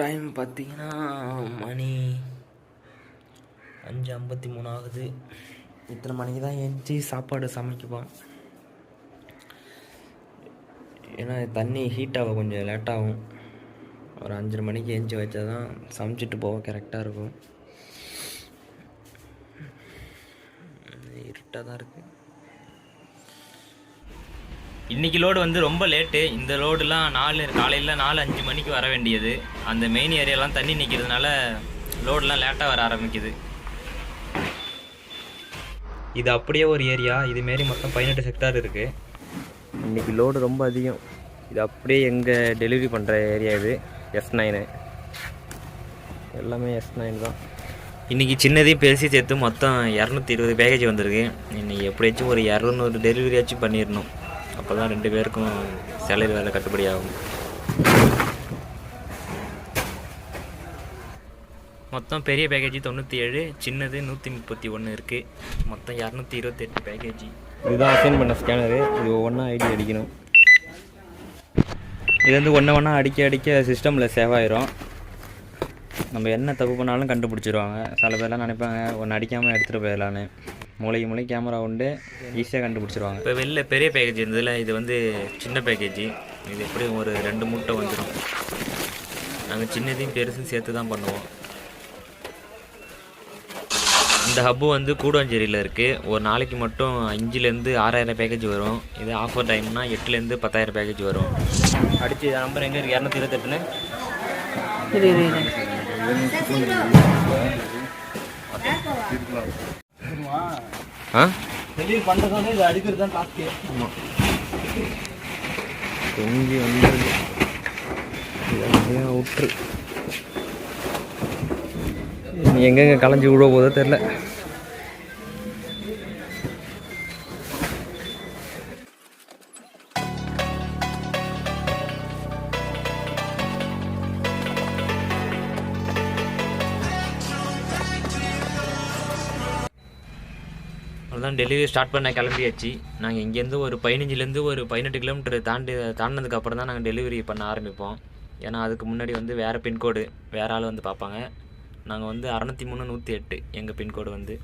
Time பார்த்தீங்கன்னா மணி அஞ்சு ஐம்பத்தி மூணு ஆகுது. இத்தனை மணிக்கு தான் எழுந்துச்சி சாப்பாடு சமைக்குவோம் ஏன்னா தண்ணி ஹீட் ஆக கொஞ்சம் லேட்டாகும் ஒரு அஞ்சரை மணிக்கு எழுந்துச்சி வச்சா தான் சமைச்சிட்டு போக கரெக்டாக இருக்கும். இருட்டாக தான் இருக்குது இன்றைக்கி லோடு வந்து ரொம்ப லேட்டு இந்த லோடுலாம் நாலு காலையில் நாலு அஞ்சு மணிக்கு வர வேண்டியது. அந்த மெயின் ஏரியாலாம் தண்ணி நிற்கிறதுனால லோடுலாம் லேட்டாக வர ஆரம்பிக்குது. இது அப்படியே ஒரு ஏரியா இதுமாரி மொத்தம் பதினெட்டு செக்டார் இருக்குது இன்றைக்கி லோடு ரொம்ப அதிகம். இது அப்படியே எங்கே டெலிவரி பண்ணுற ஏரியா இது. எஸ் நைனு எல்லாமே எஸ் நைன் தான். இன்றைக்கி சின்னதையும் பெருசி சேர்த்து மொத்தம் இரநூத்தி இருபது பேக்கேஜ் வந்திருக்கு. இன்றைக்கி எப்படியாச்சும் ஒரு இரநூறு டெலிவரியாச்சும் பண்ணிடணும். அப்போ தான் ரெண்டு பேருக்கும் சேலரி வேலை கட்டுப்படி ஆகும். மொத்தம் பெரிய பேக்கேஜ் தொண்ணூற்றி ஏழு சின்னது நூற்றி முப்பத்தி ஒன்று இருக்குது மொத்தம் இரநூத்தி இருபத்தெட்டு பேக்கேஜ் இதுதான் அசைன் பண்ண ஸ்கேனரு இது ஒவ்வொன்றா ஐடி அடிக்கணும். இது வந்து ஒன்று ஒன்றா அடிக்க அடிக்க சிஸ்டமில் சேவ் ஆயிரும். நம்ம என்ன தப்பு பண்ணாலும் கண்டுபிடிச்சிருவாங்க. சில பேர்லாம் நினைப்பாங்க ஒன்று அடிக்காமல் எடுத்துகிட்டு போயிடலான்னு. மூளைக்கு மூளை கேமரா உண்டு ஈஸியாக கண்டுபிடிச்சிருவாங்க. இப்போ வெளில பெரிய பேக்கேஜ் இருந்ததில் இது வந்து சின்ன பேக்கேஜ் இது எப்படியும் ஒரு ரெண்டு மூட்டை வந்துடும் நாங்கள் சின்னதையும் பெருசும் சேர்த்து தான் பண்ணுவோம். இந்த ஹப்பு வந்து கூடுவாஞ்சேரியில் இருக்குது ஒரு நாளைக்கு மட்டும் அஞ்சுலேருந்து ஆறாயிரம் பேக்கேஜ் வரும். இது ஆஃபர் டைம்னா எட்டுலேருந்து பத்தாயிரம் பேக்கேஜ் வரும். அடிச்சு நம்பர் எங்கே இருக்குது இரநூத்தி இருபத்தெட்டுன்னு? ஆ? டெலிவரி பண்ணுறது வந்து இது அடிக்கிறது தான் டாஸ்க்கு. ஆமாம் தொங்கி வந்துருது. அப்படியே விட்டுரு. நீ எங்கெங்க களைஞ்சி விட போதோ தெரில அதான் டெலிவரி ஸ்டார்ட் பண்ண கிளம்பியாச்சு. நாங்கள் இங்கேருந்து ஒரு பதினஞ்சுலேருந்து ஒரு பதினெட்டு கிலோமீட்டர் தாண்டி தாண்டினதுக்கு அப்புறம் தான் நாங்கள் டெலிவரி பண்ண ஆரம்பிப்போம். ஏன்னா அதுக்கு முன்னாடி வந்து வேறு பின்கோடு வேறு ஆள் வந்து பார்ப்பாங்க. நாங்கள் வந்து அறநூற்றி மூணு நூற்றி எட்டு எங்கள் பின்கோடு வந்து.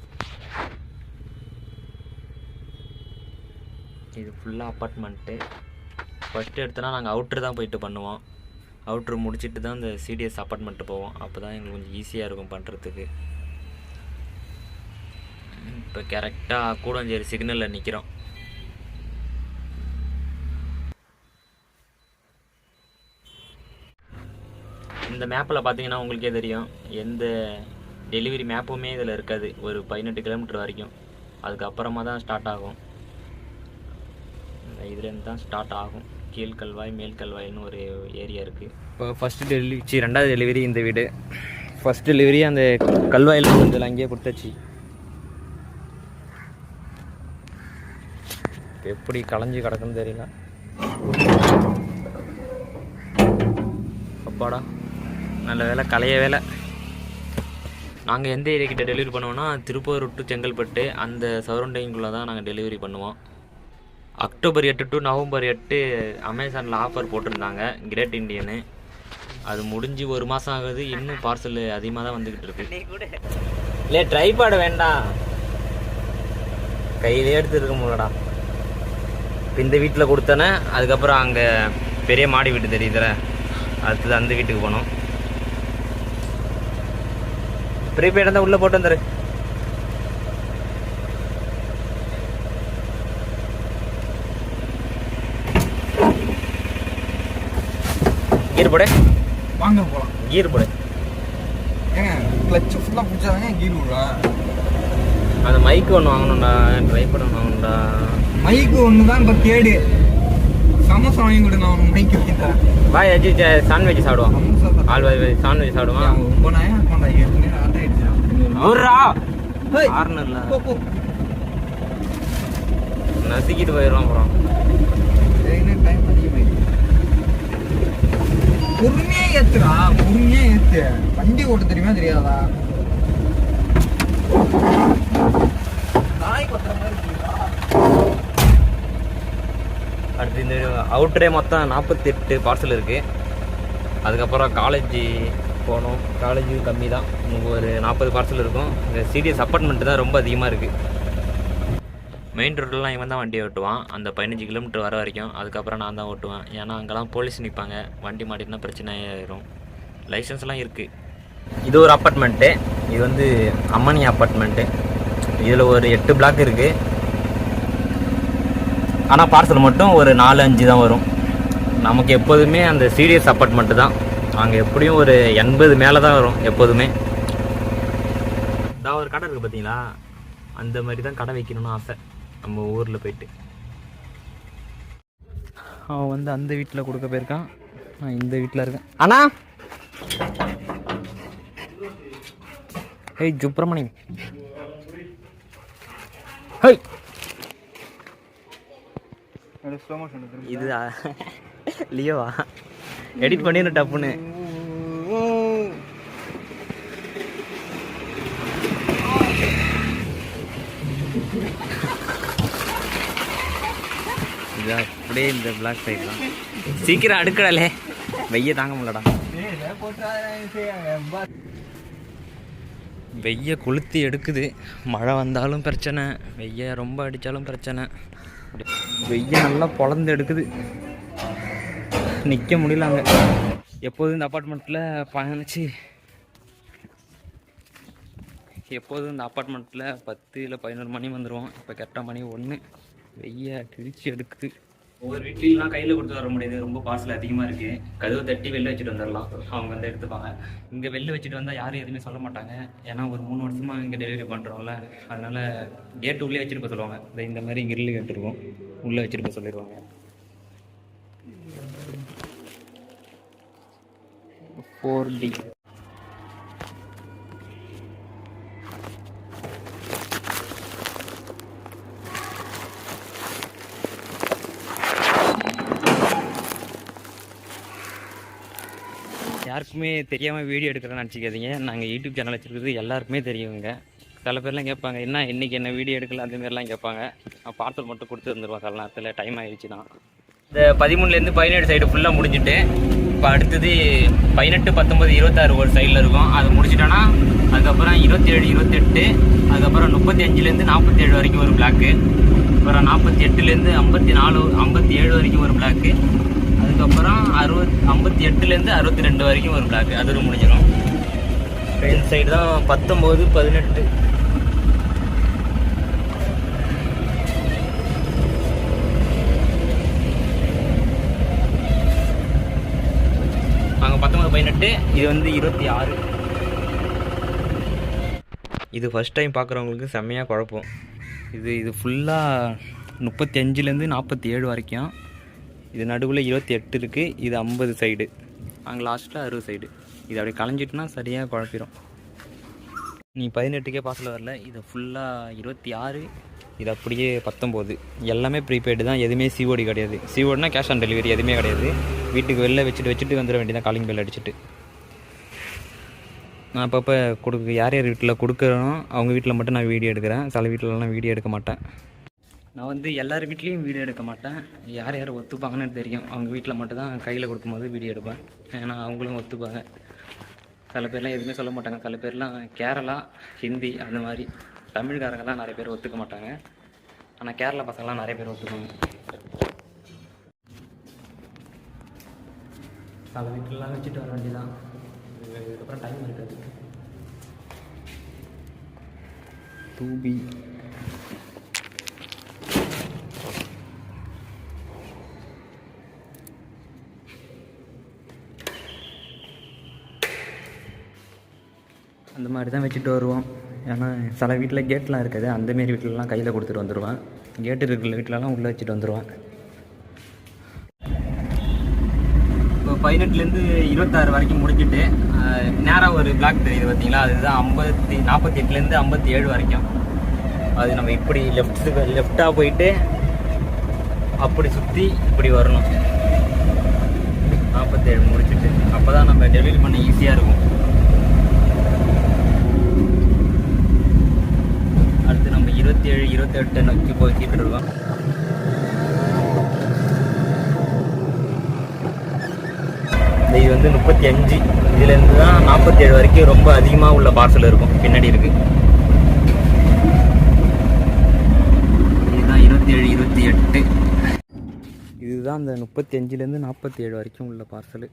இது ஃபுல்லாக அப்பார்ட்மெண்ட்டு ஃபஸ்ட்டு எடுத்தோன்னா நாங்கள் அவுட்ரு தான் போயிட்டு பண்ணுவோம். அவுட்ரு முடிச்சுட்டு தான் இந்த சிடிஎஸ் அப்பார்ட்மெண்ட்டு போவோம். அப்போ தான் எங்களுக்கு கொஞ்சம் ஈஸியாக இருக்கும் பண்ணுறதுக்கு இப்போ கரெக்டாக கூடஞ்சேரி சிக்னலில் நிற்கிறோம் இந்த மேப்பில் பார்த்தீங்கன்னா உங்களுக்கே தெரியும். எந்த டெலிவரி மேப்புமே இதில் இருக்காது. ஒரு பதினெட்டு கிலோமீட்டர் வரைக்கும். அதுக்கப்புறமா தான் ஸ்டார்ட் ஆகும். இதுலேருந்து தான் ஸ்டார்ட் ஆகும். கீழ்கல்வாய் மேல்கல்வாய்னு ஒரு ஏரியா இருக்குது இப்போ ஃபஸ்ட்டு டெலிவரி ரெண்டாவது டெலிவரி இந்த வீடு. ஃபஸ்ட் டெலிவரி அந்த கல்வாயில் கொஞ்சம் அங்கேயே கொடுத்தாச்சு. எப்படி களைஞ்சி கிடக்குன்னு தெரியல. அப்பாடா நல்ல வேலை களைய வேலை. நாங்கள் எந்த ஏரியா கிட்ட டெலிவரி பண்ணுவோம்னா திருப்பூர் டு செங்கல்பட்டு அந்த சரௌண்டிங்குள்ளே தான் நாங்கள் டெலிவரி பண்ணுவோம். அக்டோபர் எட்டு டு நவம்பர் எட்டு அமேசானில் ஆஃபர் போட்டிருந்தாங்க கிரேட் இண்டியனு அது முடிஞ்சு ஒரு மாதம் ஆகுது இன்னும் பார்சல் அதிகமாக தான் வந்துக்கிட்டு இருக்கு இல்லை ட்ரைபாடு வேண்டாம். கையிலே எடுத்துருக்க முடியலடா. இப்போ இந்த வீட்டில் கொடுத்தேனே அதுக்கப்புறம் அங்கே பெரிய மாடி வீடு தெரியுதுல அடுத்தது அந்த வீட்டுக்கு போனோம். ப்ரீபெய்டாக தான் உள்ளே போட்டு வந்துரு. கீர் போடு. வாங்க போகலாம் கீர் போடு. ஏங்க கிளச் ஃபுல்லாக பிடிச்சாதாங்க கீர் விடுறேன் அந்த மைக் ஒன்று வாங்கணும்டா ட்ரைபேட் ஒன்று வாங்கணும்டா. மைக்கு ஒன்று தான் இப்போ கேடு சமோசா வாங்கி கொடுங்க அவனுக்கு மைக்கு வாங்கி தரேன் பாய் அஜி சாண்ட்விச் சாப்பிடுவான். ஆள் வாய் சாண்ட்விச் சாப்பிடுவான். ரொம்ப நாயம் இருக்கான்டா ஏற்கனவே ஆட்ட ஆயிடுச்சு போ போ. நசுக்கிட்டு போயிடுவான் அப்புறம் டைம் அதிகமாயிடுச்சு பொறுமையா ஏத்துடா பொறுமையா ஏத்து. வண்டி ஓட்ட தெரியுமா தெரியாதா? அடுத்து இந்த அவுட்டரே மொத்தம் நாற்பத்தி எட்டு பார்சல் இருக்குது அதுக்கப்புறம் காலேஜ் போனோம். காலேஜும் கம்மி தான். ஒரு நாற்பது பார்சல் இருக்கும். இந்த சிடிஎஸ் அப்பார்ட்மெண்ட் தான் ரொம்ப அதிகமாக இருக்குது மெயின் ரோட்லாம் இவன் தான் வண்டி ஓட்டுவான். அந்த பதினஞ்சு கிலோமீட்டர் வர வரைக்கும். அதுக்கப்புறம் நான் தான் ஓட்டுவேன். ஏன்னா அங்கெல்லாம் போலீஸ் நிற்பாங்க வண்டி மாட்டினா பிரச்சனையாயிரும் லைசன்ஸ்லாம் இருக்குது இது ஒரு அப்பார்ட்மெண்ட்டு இது வந்து அம்மணி அப்பார்ட்மெண்ட்டு இதில் ஒரு எட்டு பிளாக் இருக்குது ஆனால் பார்சல் மட்டும் ஒரு நாலு அஞ்சு தான் வரும். நமக்கு எப்போதுமே அந்த சீரியஸ் அப்பார்ட்மெண்ட்டு தான். அங்கே எப்படியும் ஒரு எண்பது மேலே தான் வரும் எப்போதுமே. தான் ஒரு கடை இருக்குது பார்த்தீங்களா அந்த மாதிரி தான் கடை வைக்கணும்னு ஆசை. நம்ம ஊரில் போயிட்டு. அவன் வந்து அந்த வீட்டில் கொடுக்க போயிருக்கான். நான் இந்த வீட்டில் இருக்கேன். அண்ணா! ஹேய் சுப்பிரமணியம். மோஷன் இது லியோவா? எடிட் பண்ணிடணும் டப்புன்னு. இது அப்படியே இந்த பிளாக் சைடு தான். சீக்கிரம் அடுக்கடலே. வெய்ய தாங்க முடியலடா. வெய்ய கொளுத்தி எடுக்குது. மழை வந்தாலும் பிரச்சனை வெய்ய ரொம்ப அடித்தாலும் பிரச்சனை. வெய்ய நல்லா பொழந்து எடுக்குது. நிற்க முடியல அங்கே. எப்போதும் இந்த அப்பார்ட்மெண்ட்டில் பயணிச்சு எப்போதும் இந்த அப்பார்ட்மெண்ட்டில் பத்து இல்லை பதினோரு மணி வந்துடுவோம் இப்போ கரெக்டாக மணி ஒன்று வெய்ய கிழிச்சு எடுக்குது. ஒவ்வொரு வீட்லாம் கையில் கொடுத்து வர முடியாது. ரொம்ப பார்சல் அதிகமாக இருக்குது கதவை தட்டி வெளில வச்சுட்டு வந்துடலாம் அவங்க வந்து எடுத்துப்பாங்க. இங்கே வெளில வச்சுட்டு வந்தால் யாரும் எதுவுமே சொல்ல மாட்டாங்க. ஏன்னா ஒரு மூணு வருஷமாக இங்கே டெலிவரி பண்ணுறோம்ல அதனால் கேட்டு உள்ளே வச்சுருப்ப சொல்லுவாங்க. இந்த இந்த மாதிரி கிரில் கேட்டுருக்கோம் உள்ளே வச்சிருப்ப சொல்லிடுவாங்க. ஃபோர் டி யாருக்குமே தெரியாமல் வீடியோ எடுக்கிறேன்னு நினச்சிக்காதீங்க. நாங்கள் யூடியூப் சேனல் வச்சுருக்கிறது எல்லாருக்குமே தெரியுங்க. சில பேர்லாம் கேட்பாங்க என்ன இன்றைக்கி என்ன வீடியோ எடுக்கல? அந்தமாரிலாம் கேட்பாங்க. நான் பார்சல் மட்டும் கொடுத்து வந்துடுவோம் சில நேரத்தில். டைம் ஆகிடுச்சு தான் இந்த பதிமூணுலேருந்து பதினேழு சைடு ஃபுல்லாக முடிஞ்சுட்டு இப்போ அடுத்தது பதினெட்டு பத்தொம்பது இருபத்தாறு ஒரு சைடில் இருக்கும். அது முடிச்சிட்டோன்னா அதுக்கப்புறம் இருபத்தேழு இருபத்தெட்டு அதுக்கப்புறம் முப்பத்தி அஞ்சுலேருந்து நாற்பத்தி ஏழு வரைக்கும் ஒரு பிளாக்கு அப்புறம் நாற்பத்தி எட்டுலேருந்து ஐம்பத்தி நாலு ஐம்பத்தி ஏழு வரைக்கும் ஒரு பிளாக்கு அதுக்கப்புறம் அறுபத் ஐம்பத்தி எட்டுலேருந்து அறுபத்தி ரெண்டு வரைக்கும் ஒரு பிளாக் அது ஒரு முடிஞ்சிடும். இந்த சைடு தான் பத்தொம்போது பதினெட்டு. நாங்கள் பத்தொம்பது பதினெட்டு இது வந்து இருபத்தி ஆறு. இது ஃபஸ்ட் டைம் பார்க்குறவங்களுக்கு செம்மையாக குழப்பம். இது இது ஃபுல்லாக முப்பத்தி அஞ்சுலேருந்து நாற்பத்தி ஏழு வரைக்கும். இது நடுவில் இருபத்தி எட்டு இருக்குது இது ஐம்பது சைடு அங்கே லாஸ்ட்டில் அறுபது சைடு இது அப்படியே களைஞ்சிட்டுனா சரியாக குழப்பிடும் நீ பதினெட்டுக்கே பாஸில் வரல. இது ஃபுல்லாக இருபத்தி ஆறு இது அப்படியே பத்தொம்போது. எல்லாமே ப்ரீபெய்டு தான். எதுவுமே சிஓடி கிடையாது. சிஓடினா கேஷ் ஆன் டெலிவரி எதுவுமே கிடையாது. வீட்டுக்கு வெளில வச்சுட்டு வச்சுட்டு வந்துட வேண்டியதான் காலிங் பெல் அடிச்சுட்டு. நான் அப்பப்போ கொடுக்க யார் யார் வீட்டில் கொடுக்குறேனோ அவங்க வீட்டில் மட்டும் நான் வீடியோ எடுக்கிறேன். சில வீட்டிலலாம் வீடியோ எடுக்க மாட்டேன். நான் வந்து எல்லார் வீட்லேயும் வீடியோ எடுக்க மாட்டேன். யார் யார் ஒத்துப்பாங்கன்னு தெரியும். அவங்க வீட்டில் மட்டும் தான் கையில் கொடுக்கும்போது வீடியோ எடுப்பேன். ஏன்னா அவங்களும் ஒத்துப்பாங்க. சில பேர்லாம் எதுவுமே சொல்ல மாட்டாங்க. சில பேர்லாம் கேரளா ஹிந்தி அந்த மாதிரி தமிழ்காரங்கெல்லாம் நிறைய பேர் ஒத்துக்க மாட்டாங்க. ஆனால் கேரளா பசங்களாம் நிறைய பேர் ஒத்துக்குவாங்க சில வீட்டிலலாம் வச்சுட்டு வர வேண்டியதான் இதுக்கப்புறம் டைம் இருக்காது. தூபி. அந்த மாதிரி தான் வச்சுட்டு வருவோம். ஏன்னா சில வீட்டில் கேட்லாம் இருக்காது. அந்தமாரி வீட்டிலலாம் கையில் கொடுத்துட்டு வந்துடுவேன் கேட்டு இருக்கிற வீட்டிலலாம் உள்ளே வச்சுட்டு வந்துடுவேன் இப்போ பதினெட்டுலேருந்து இருபத்தாறு வரைக்கும் முடிச்சுட்டு நேராக ஒரு பிளாக் தெரியுது பார்த்தீங்களா? அதுதான் ஐம்பத்தி நாற்பத்தி எட்டுலேருந்து ஐம்பத்தி ஏழு வரைக்கும். அது நம்ம இப்படி லெஃப்ட் லெஃப்டாக போயிட்டு அப்படி சுற்றி இப்படி வரணும். நாற்பத்தேழு முடிச்சுட்டு அப்போ தான் நம்ம டெலிவரி பண்ண ஈஸியாக இருக்கும். இருபத்தி ஏழு இருபத்தேழு இருபத்தெட்டை நோக்கி போய்கிட்டு இருக்கோம் இது வந்து முப்பத்தி அஞ்சு இதுலேருந்து தான் நாற்பத்தி ஏழு வரைக்கும் ரொம்ப அதிகமாக உள்ள பார்சல் இருக்கும். பின்னாடி இருக்கு. இதுதான் இருபத்தி ஏழு இருபத்தி எட்டு இதுதான் அந்த முப்பத்தி அஞ்சுலேருந்து நாற்பத்தி ஏழு வரைக்கும் உள்ள பார்சல்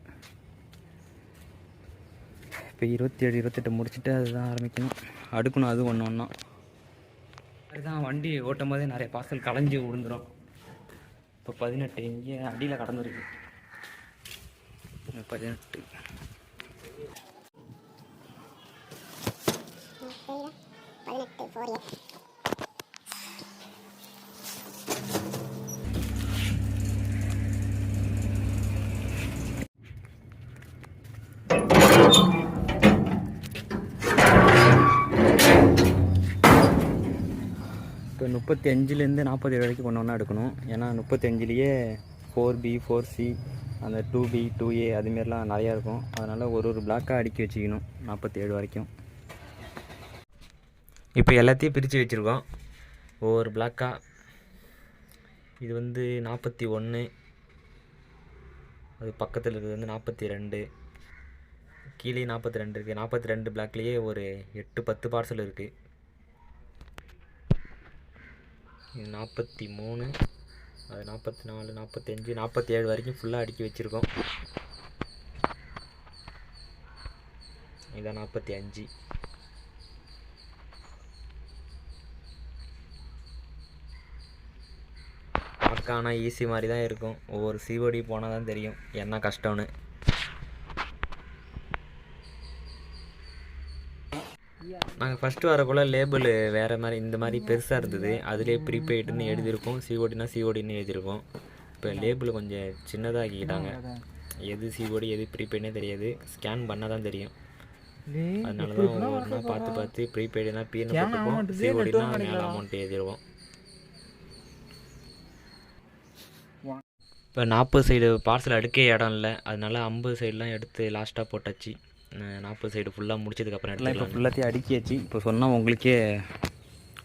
இப்போ இருபத்தி ஏழு இருபத்தெட்டு முடிச்சுட்டு அதுதான் ஆரம்பிக்கணும். அடுக்கணும் அது ஒன்று ஒன்றா அதுதான் வண்டி ஓட்டும் போதே நிறைய பார்சல் களைஞ்சி விழுந்துரும். இப்போ பதினெட்டு இங்கே அடியில் கடந்துருக்கு. பதினெட்டு. பதினெட்டு ஃபோர் இயர் இப்போ முப்பத்தி அஞ்சுலேருந்து நாற்பது ஏழு வரைக்கும் ஒன்று ஒன்றா எடுக்கணும். ஏன்னா முப்பத்தி அஞ்சுலேயே ஃபோர் பி ஃபோர் சி அந்த டூ பி டூ ஏ அதுமாரிலாம் நிறையா இருக்கும். அதனால் ஒரு ஒரு பிளாக்காக அடுக்கி வச்சுக்கணும் நாற்பத்தி ஏழு வரைக்கும். இப்போ எல்லாத்தையும் பிரித்து வச்சுருக்கோம். ஒவ்வொரு பிளாக்காக இது வந்து நாற்பத்தி ஒன்று அது பக்கத்தில் இருக்கிறது வந்து நாற்பத்தி ரெண்டு கீழே நாற்பத்தி ரெண்டு இருக்குது நாற்பத்தி ரெண்டு பிளாக்லேயே ஒரு எட்டு பத்து பார்சல் இருக்குது இது நாற்பத்தி மூணு அது நாற்பத்தி நாலு நாற்பத்தஞ்சு நாற்பத்தி ஏழு வரைக்கும் ஃபுல்லாக அடுக்கி வச்சுருக்கோம். இதான் நாற்பத்தி அஞ்சு. பார்க்க ஆனால் ஈஸி மாதிரி தான் இருக்கும். ஒவ்வொரு சிஓடி போனால் தான் தெரியும். என்ன கஷ்டம்னு. நாங்கள் ஃபஸ்ட்டு வரக்குள்ள லேபிள் வேறு மாதிரி இந்த மாதிரி பெருசாக இருந்தது. அதிலே ப்ரீபெய்டுன்னு எழுதியிருக்கோம். சிஓடினா சிஓடின்னு எழுதியிருக்கோம். இப்போ லேபிள் கொஞ்சம் சின்னதாக்கிக்கிட்டாங்க எது சிஓடி எது ப்ரீபெய்டுனே தெரியாது. ஸ்கேன் பண்ணால் தான் தெரியும் அதனால தான் ஒவ்வொன்றா பார்த்து பார்த்து ப்ரீபெய்டுனா பின்னு போட்டுப்போம். சிஓடினா மேலே அமௌண்ட் எழுதிருவோம் இப்போ நாற்பது சைடு பார்சல் அடுக்கே இடம் இல்லை. அதனால ஐம்பது சைடுலாம் எடுத்து லாஸ்ட்டாக போட்டாச்சு. நாற்பது சைடு ஃபுல்லாக முடிச்சதுக்கப்புறம் எடுத்துக்கலாம் இப்போ ஃபுல்லாத்தையும் அடுக்கியாச்சு. இப்போ சொன்னால் உங்களுக்கே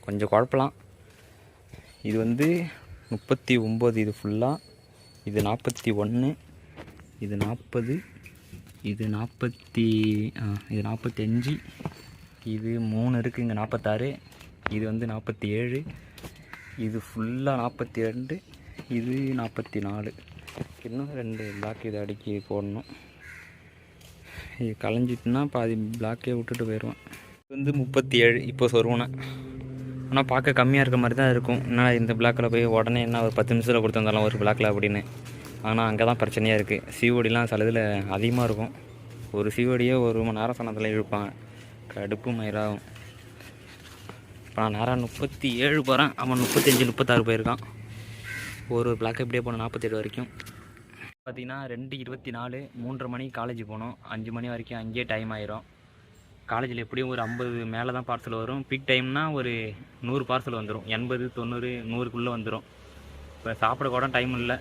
கொஞ்சம் குழப்பலாம். இது வந்து முப்பத்தி ஒம்பது இது ஃபுல்லாக இது நாற்பத்தி ஒன்று இது நாற்பது இது நாற்பத்தி இது நாற்பத்தி அஞ்சு இது மூணு இருக்குது இங்கே நாற்பத்தாறு. இது வந்து நாற்பத்தி ஏழு இது ஃபுல்லாக நாற்பத்தி ரெண்டு இது நாற்பத்தி நாலு. இன்னும் ரெண்டு பிளாக் இதை அடுக்கி போடணும். இது கலைஞ்சிட்டுனா பாதி பிளாக்கே விட்டுட்டு போயிடுவேன். இது வந்து முப்பத்தி ஏழு இப்போ சொருவனை ஆனால் பார்க்க கம்மியாக இருக்க மாதிரி தான் இருக்கும். என்ன இந்த பிளாக்கில் போய் உடனே என்ன ஒரு பத்து நிமிஷத்தில் கொடுத்துருந்தாலும் ஒரு பிளாக்கில் அப்படின்னு. ஆனால் அங்கே தான் பிரச்சனையாக இருக்குது சிஓடிலாம் சில இதில் அதிகமாக இருக்கும். ஒரு சிஓடியே ஒரு மணி நேரம் சனத்தில் இழுப்பாங்க. கடுப்பு மயிராகும் இப்போ நான் நேரம் முப்பத்தி ஏழு போகிறேன் அவன் முப்பத்தஞ்சு முப்பத்தாறு போயிருக்கான். ஒரு ஒரு பிளாக் இப்படியே போன நாற்பத்தேழு வரைக்கும். பார்த்தீங்கன்னா ரெண்டு இருபத்தி நாலு மூன்றரை மணிக்கு காலேஜ் போகணும் அஞ்சு மணி வரைக்கும் அங்கேயே டைம் ஆயிரும். காலேஜில் எப்படியும் ஒரு ஐம்பது மேலே தான் பார்சல் வரும் பீக் டைம்னா ஒரு நூறு பார்சல் வந்துடும் எண்பது தொண்ணூறு நூறுக்குள்ளே வந்துடும் இப்போ சாப்பிட கூட டைம் இல்லை.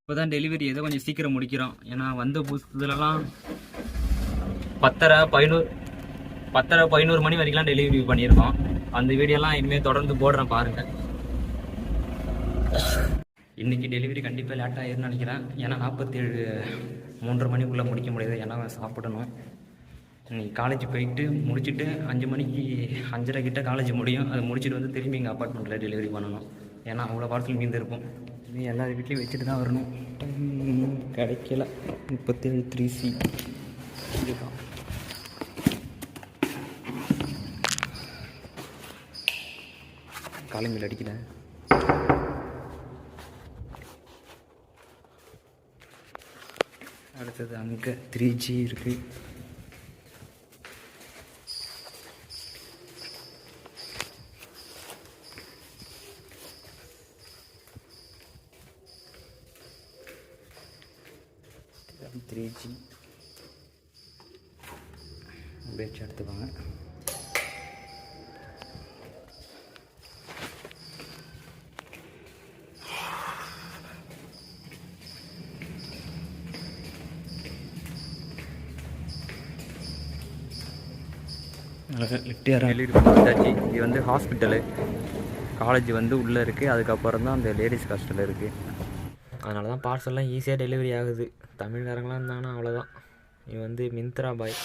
இப்போ தான் டெலிவரி ஏதோ கொஞ்சம் சீக்கிரம் முடிக்கிறோம். ஏன்னா வந்த புதுசுலலாம் பத்தரை பதினோரு பத்தரை பதினோரு மணி வரைக்கும்லாம் டெலிவரி பண்ணியிருக்கோம். அந்த வீடியோலாம் இனிமேல் தொடர்ந்து போடுறேன் பாருங்கள் இன்றைக்கி டெலிவரி கண்டிப்பாக லேட் ஆயிரும்னு நினைக்கிறேன். ஏன்னா நாற்பத்தேழு மூன்றரை மணிக்குள்ளே முடிக்க முடியாது. ஏன்னா சாப்பிடணும். இன்னைக்கு காலேஜ் போயிட்டு முடிச்சுட்டு அஞ்சு மணிக்கு அஞ்சரை கிட்ட காலேஜ் முடியும். அது முடிச்சுட்டு வந்து திரும்பி எங்கள் அப்பார்ட்மெண்ட்டில் டெலிவரி பண்ணணும். ஏன்னா அவ்வளோ வாரத்தில் மீந்து இருக்கும். இது எல்லா வீட்லேயும் வச்சுட்டு தான் வரணும். டைம் கிடைக்கல. முப்பத்தேழு த்ரீ சி இதுதான். காலங்கள் அடிக்கிறேன் அடுத்தது அங்கே த்ரீ ஜி இருக்குது த்ரீ ஜி பேச்சு எடுத்துக்கோங்க லிஃப்ட் யாரும் டெலிவரி இது வந்து ஹாஸ்பிட்டலு காலேஜ் வந்து உள்ளே இருக்குது அதுக்கப்புறம் தான் அந்த லேடிஸ் ஹாஸ்டல் இருக்குது அதனால தான் பார்சல்லாம் ஈஸியாக டெலிவரி ஆகுது. தமிழ்காரங்களாம் இருந்தாங்கன்னா அவ்வளோதான் இது வந்து மிந்த்ரா பாய்.